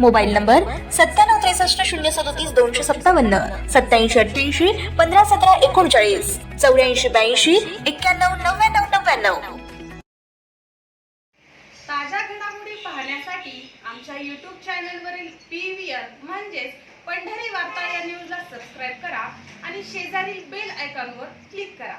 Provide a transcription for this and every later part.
Mobile number सत्त्याण्णव त्रेसष्ट शून्य सदोतीस दोनशे सत्तावन्न सत्याऐंशी अठ्ठ्याऐंशी पंधरा सतरा एकोणचाळीस चौऱ्याऐंशी ब्याऐंशी एक्क्याण्णव नव्याण्णव नव्याण्णव. ताज्या घडामोडी पाहण्यासाठी आमच्या यूट्यूब चॅनलवरील पी व्ही आर म्हणजेच पंढरी वार्ता या न्यूजला सबस्क्राईब करा आणि शेजारील बेल आयकॉनवर क्लिक करा.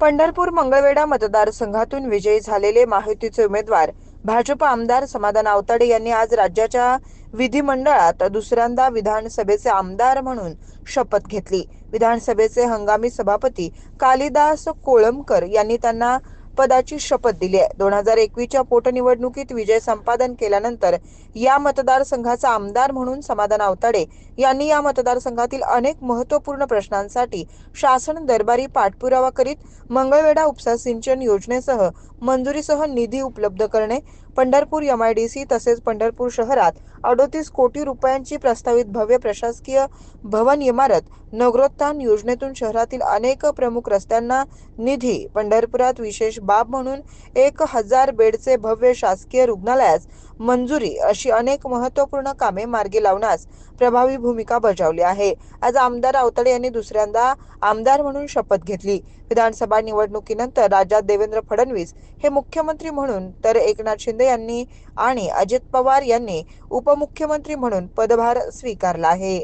पंढरपूर मंगळवेढा मतदारसंघातून विजयी झालेले महायुतीचे उमेदवार भाजप आमदार समाधान आवताडे यांनी आज राज्याच्या विधिमंडळात दुसऱ्यांदा विधानसभेचे आमदार म्हणून शपथ घेतली. विधानसभेचे हंगामी सभापती कालिदास कोळंबकर यांनी त्यांना पदाची शपथ दिली आहे. दोन हजार एकवीसच्या पोटनिवडणुकीत विजय संपादन केल्यानंतर या मतदारसंघाचा आमदार म्हणून समाधान आवताडे यांनी या मतदारसंघातील अनेक महत्त्वपूर्ण प्रश्नांसाठी शासन दरबारी पाठपुरावा करीत मंगळवेढा उपसा सिंचन योजनेसह मंजुरीसह निधी उपलब्ध करणे पंढरपूर एमआयडीसी तसेच पंढरपूर शहरात अडोतीस कोटी रुपयांची प्रस्तावित भव्य प्रशासकीय भवन इमारत नगरोत्थान योजनेतून शहरातील अनेक प्रमुख रस्त्यांना निधी पंढरपुरात विशेष बाब म्हणून एक हजार बेडचे भव्य शासकीय रुग्णालयास मंजुरी अशी अनेक महत्त्वपूर्ण कामे मार्गी लावण्यास प्रभावी भूमिका बजावली आहे. आज आमदार आवताडे यांनी दुसऱ्यांदा आमदार म्हणून शपथ घेतली. विधानसभा निवडणुकीनंतर राज्यात देवेंद्र फडणवीस हे मुख्यमंत्री म्हणून तर एकनाथ शिंदे यांनी आणि अजित पवार यांनी उपमुख्यमंत्री म्हणून पदभार स्वीकारला आहे.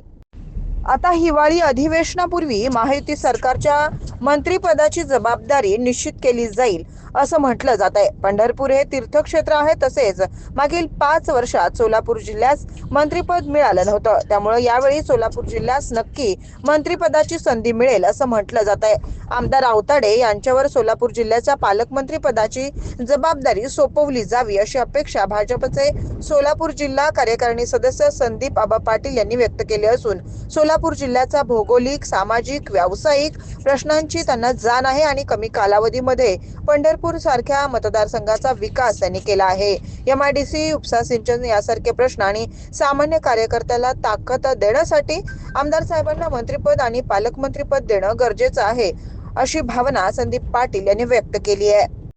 आता हिवाळी अधिवेशनापूर्वी महायुती सरकारच्या मंत्रिपदाची जबाबदारी निश्चित केली जाईल. असं म्हटलं जात आहे. पंढरपूर हे तीर्थक्षेत्र आहे तसेच मागील पाच वर्षात सोलापूर जिल्ह्यास मंत्रिपद मिळालं नव्हतं. त्यामुळे यावेळी सोलापूर जिल्ह्यास नक्की मंत्रिपदाची संधी मिळेल असं म्हटलं जात आहे. आमदार आवताडे यांच्यावर सोलापूर जिल्ह्याच्या पालकमंत्री पदाची जबाबदारी सोपवली जावी अशी अपेक्षा भाजपचे सोलापूर जिल्हा कार्यकारिणी सदस्य संदीप आबा पाटील यांनी व्यक्त केली असून सोलापूर जिल्ह्याचा भौगोलिक सामाजिक व्यावसायिक प्रश्नांची त्यांना जाण आहे आणि कमी कालावधीमध्ये पंढरपूर सारख्या मतदारसंघाचा विकास त्यांनी केला आहे. एमआयडीसी उपसा सिंचन यासारखे प्रश्न आणि सामान्य कार्यकर्त्याला ताकद देण्यासाठी आमदार साहेबांना मंत्रीपद आणि पालकमंत्रीपद देणं गरजेचं आहे अशी भावना संदीप पाटील यांनी व्यक्त केली आहे.